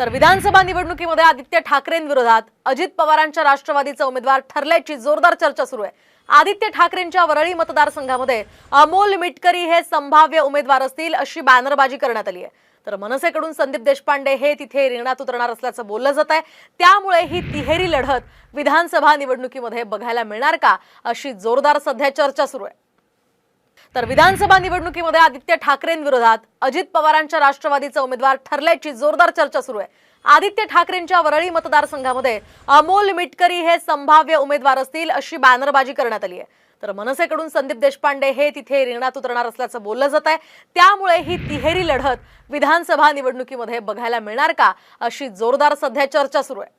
तर विधानसभा निवडणुकीमध्ये आदित्य ठाकरेंविरोधात अजित पवारांच्या राष्ट्रवादीचा उमेदवार ठरल्याची जोरदार चर्चा सुरू आहे. आदित्य ठाकरेंच्या वरळी मतदारसंघामध्ये अमोल मिटकरी हे संभाव्य उमेदवार असतील अशी बॅनरबाजी करण्यात आली आहे. तर मनसेकडून संदीप देशपांडे हे तिथे रिंगणात उतरणार असल्याचं बोललं जात आहे. त्यामुळे ही तिहेरी लढत विधानसभा निवडणुकीमध्ये बघायला मिळणार का अशी जोरदार सध्या चर्चा सुरू आहे. तर विधानसभा निवडणुकीमध्ये आदित्य ठाकरेंविरोधात अजित पवारांच्या राष्ट्रवादीचा उमेदवार ठरल्याची जोरदार चर्चा सुरू आहे. आदित्य ठाकरेंच्या वरळी मतदारसंघामध्ये अमोल मिटकरी हे संभाव्य उमेदवार असतील अशी बॅनरबाजी करण्यात आली आहे. तर मनसेकडून संदीप देशपांडे हे तिथे रिंगणात उतरणार असल्याचं बोललं जात आहे. त्यामुळे ही तिहेरी लढत विधानसभा निवडणुकीमध्ये बघायला मिळणार का अशी जोरदार सध्या चर्चा सुरू आहे.